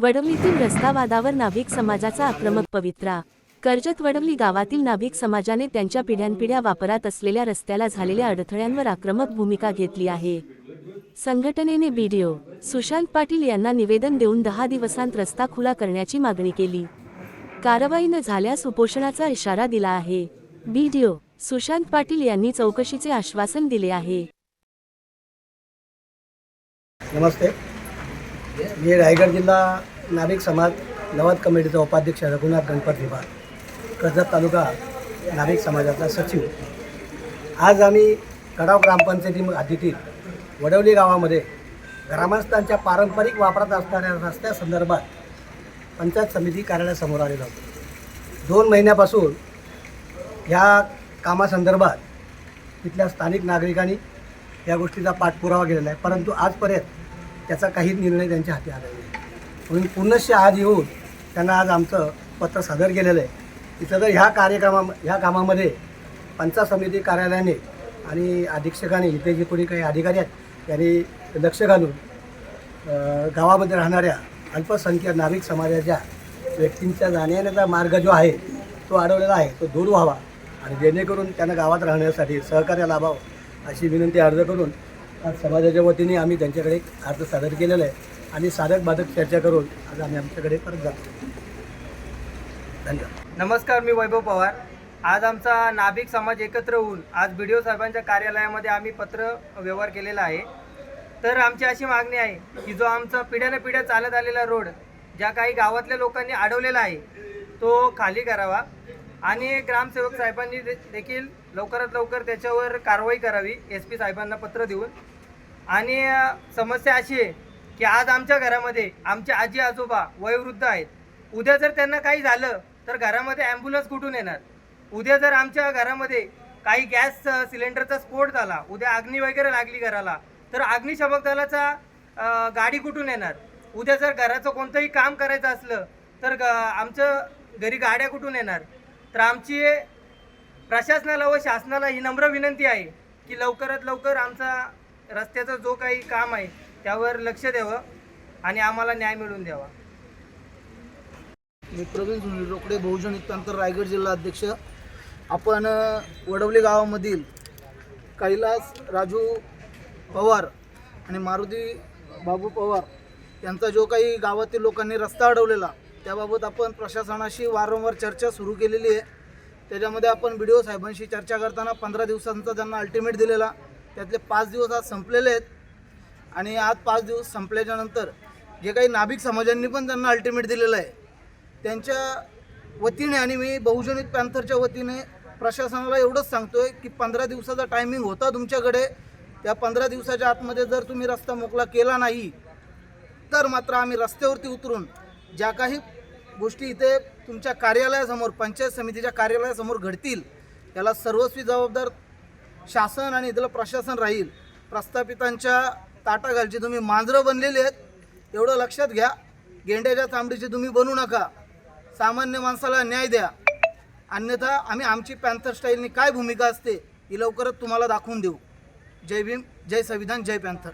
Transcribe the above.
वडवलीतील रस्तावादावर नाभिक समाजाचा आक्रमक पवित्रा. कर्जत वडवली गावातील नाभिक समाजाने त्यांच्या पिढ्यानपिढ्या वापरात असलेल्या रस्त्याला झालेल्या अडथळ्यांवर आक्रमक भूमिका घेतली आहे. संघटनेने बीडीओ सुशांत पाटील यांना निवेदन देऊन दहा दिवसांत रस्ता खुला करण्याची मागणी केली. कारवाई न झाल्यास उपोषणाचा इशारा दिला आहे. बीडीओ सुशांत पाटील यांनी चौकशीचे आश्वासन दिले आहे. नमस्ते. मी रायगड जिल्हा नाभिक समाज नवाद कमिटीचा उपाध्यक्ष रघुनाथ गणपत विभाग कर्जत तालुका नाभिक समाजाचा सचिव. आज आम्ही कडाव ग्रामपंचायती हद्दीतील वडवली गावामध्ये ग्रामस्थांच्या पारंपरिक वापरात असणाऱ्या रस्त्यासंदर्भात पंचायत समिती कार्यालयासमोर आलेलो होतो दोन महिन्यापासून ह्या कामासंदर्भात तिथल्या स्थानिक नागरिकांनी या गोष्टीचा पाठपुरावा केलेला आहे. परंतु आजपर्यंत त्याचा काही निर्णय त्यांच्या हाती आला नाही. म्हणून पुनश्च आज येऊन त्यांना आज आमचं पत्र सादर केलेलं आहे. तिथं तर ह्या कार्यक्रमा ह्या कामामध्ये पंचायत समिती कार्यालयाने आणि अधीक्षकाने इथे जे कोणी काही अधिकारी आहेत त्यांनी लक्ष घालून गावामध्ये राहणाऱ्या अल्पसंख्याक नागरिक समाजाच्या व्यक्तींच्या जाण्याचा मार्ग जो आहे तो अडवलेला आहे तो दूर व्हावा आणि जेणेकरून त्यांना गावात राहण्यासाठी सहकार्य लाभावं अशी विनंती अर्ज करून आज समाजाच्या वतीने आम्ही त्यांच्याकडे एक अर्ज सादर केलेला आहे. आणि साधक बाधक चर्चा करून आज आम्ही आमच्याकडे परत जातो धन्यवाद. नमस्कार मी वैभव पवार. आज आमचा नाभिक समाज एकत्र होऊन आज बी डी ओ साहेबांच्या कार्यालयामध्ये आम्ही पत्र व्यवहार केलेला आहे. तर आमची अशी मागणी आहे की जो आमचा पिढ्याने पिढ्या चालत आलेला रोड ज्या काही गावातल्या लोकांनी अडवलेला आहे तो खाली करावा. आणि ग्रामसेवक साहेबांनी दे- देखील लवकरात लवकर त्याच्यावर कारवाई करावी एस पी साहेबांना पत्र देऊन. आणि समस्या अशी आहे की आज आमच्या घरामध्ये आमचे आजी आजोबा वयोवृद्ध आहेत. उद्या जर त्यांना काही झालं तर घरामध्ये ॲम्ब्युलन्स कुठून येणार? उद्या जर आमच्या घरामध्ये काही गॅस सिलेंडरचा स्फोट झाला उद्या अग्नी वगैरे लागली घराला तर अग्निशामक दलाचा गाडी कुठून येणार? उद्या जर घराचं कोणतंही काम करायचं असलं तर ग आमचं घरी गाड्या कुठून येणार? तर आमची प्रशासनाला व शासनाला ही नम्र विनंती आहे की लवकरात लवकर आमचा रस्त्याचा जो काही काम आहे त्यावर लक्ष द्यावं आणि आम्हाला न्याय मिळवून द्यावा. मी प्रवीण सुनील रोकडे बहुजन हितांतर रायगड जिल्हा अध्यक्ष. आपण वडवली गावामधील कैलास राजू पवार आणि मारुती बाबू पवार यांचा जो काही गावातील लोकांनी रस्ता अडवलेला त्याबाबत आपण प्रशासनाशी वारंवार चर्चा सुरू केलेली आहे. त्याच्यामध्ये आपण बी डी ओ साहेबांशी चर्चा करताना पंधरा दिवसांचा त्यांना अल्टिमेट दिलेला. त्यातले पाच दिवस आज संपलेले आहेत. आणि आज पाच दिवस संपल्याच्यानंतर जे काही नाभिक समाजांनी पण त्यांना अल्टिमेट दिलेलं आहे. त्यांच्या वतीने आणि मी बहुजनित पॅन्थरच्या वतीने प्रशासनाला एवढंच सांगतो आहे की पंधरा दिवसाचा टायमिंग होता तुमच्याकडे. त्या पंधरा दिवसाच्या आतमध्ये जर तुम्ही रस्ता मोकळा केला नाही तर मात्र आम्ही रस्त्यावरती उतरून ज्या काही गोष्टी इथे तुमच्या कार्यालयासमोर पंचायत समितीच्या कार्यालयासमोर घडतील. याला सर्वस्वी जबाबदार शासन आणि इथलं प्रशासन राहील. प्रस्थापितांच्या ताटाखालची तुम्ही मांजरं बनलेली आहेत. एवढं लक्षात घ्या. गेंड्याच्या चामडीची तुम्ही बनू नका. सामान्य माणसाला न्याय द्या. अन्यथा आम्ही आमची पॅन्थर स्टाईलनी काय भूमिका असते ही लवकरच तुम्हाला दाखवून देऊ. जय भीम जय संविधान जय पॅन्थर.